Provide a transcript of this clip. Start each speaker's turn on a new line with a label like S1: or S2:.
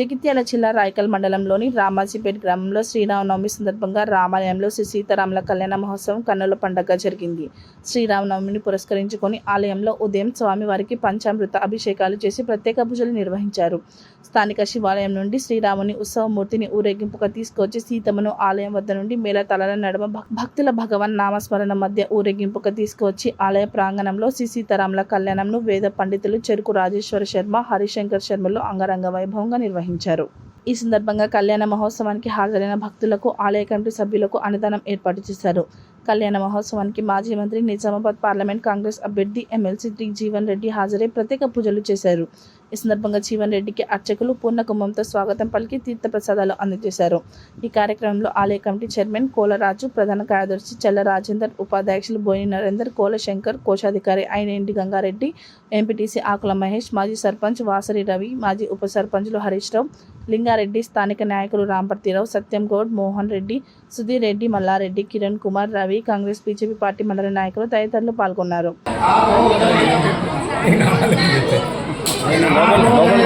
S1: జగిత్యాల జిల్లా రాయకల్ మండలంలోని రామాజీపేట్ గ్రామంలో శ్రీరామనవమి సందర్భంగా రామాలయంలో శ్రీ సీతారాముల కళ్యాణ మహోత్సవం కన్నుల పండగ జరిగింది. శ్రీరామనవమిని పురస్కరించుకొని ఆలయంలో ఉదయం స్వామివారికి పంచామృత అభిషేకాలు చేసి ప్రత్యేక పూజలు నిర్వహించారు. స్థానిక శివాలయం నుండి శ్రీరాముని ఉత్సవమూర్తిని ఊరేగింపుగా తీసుకొచ్చి సీతమ్మను ఆలయం వద్ద నుండి మేళతలల నడుమ భక్- భక్తుల భగవన్ నామస్మరణ మధ్య ఊరేగింపుగా తీసుకువచ్చి ఆలయ ప్రాంగణంలో శ్రీ సీతారాముల కళ్యాణంను వేద పండితులు చెరుకు రాజేశ్వర శర్మ హరిశంకర్ శర్మలు అంగరంగ వైభవంగా నిర్వహించారు. ఈ సందర్భంగా కళ్యాణ మహోత్సవానికి హాజరైన భక్తులకు ఆలయ కమిటీ సభ్యులకు అన్నదానం ఏర్పాటు చేశారు. కళ్యాణ మహోత్సవానికి మాజీ మంత్రి నిజామాబాద్ పార్లమెంట్ కాంగ్రెస్ అభ్యర్థి ఎమ్మెల్సీ డి జీవన్ రెడ్డి హాజరై ప్రత్యేక పూజలు చేశారు. ఈ సందర్భంగా జీవన్ రెడ్డికి అర్చకులు పూర్ణ కుంభంతో స్వాగతం పలికి తీర్థప్రసాదాలు అందజేశారు. ఈ కార్యక్రమంలో ఆలయ కమిటీ చైర్మన్ కోలరాజు ప్రధాన కార్యదర్శి చెల్ల రాజేందర్ ఉపాధ్యక్షులు బోయిని నరేందర్ కోల శంకర్ కోశాధికారి అయినేంటి గంగారెడ్డి ఎంపీటీసీ ఆకుల మహేష్ మాజీ సర్పంచ్ వాసరి రవి మాజీ ఉప సర్పంచ్లు హరీష్ రావు లింగారెడ్డి స్థానిక నాయకులు రాంపర్తిరావు సత్యం గౌడ్ మోహన్ రెడ్డి సుధీర్ రెడ్డి మల్లారెడ్డి కిరణ్ కుమార్ రవి కాంగ్రెస్ బీజేపీ పార్టీ మండల నాయకులు తదితరులు పాల్గొన్నారు.
S2: Mobile mobile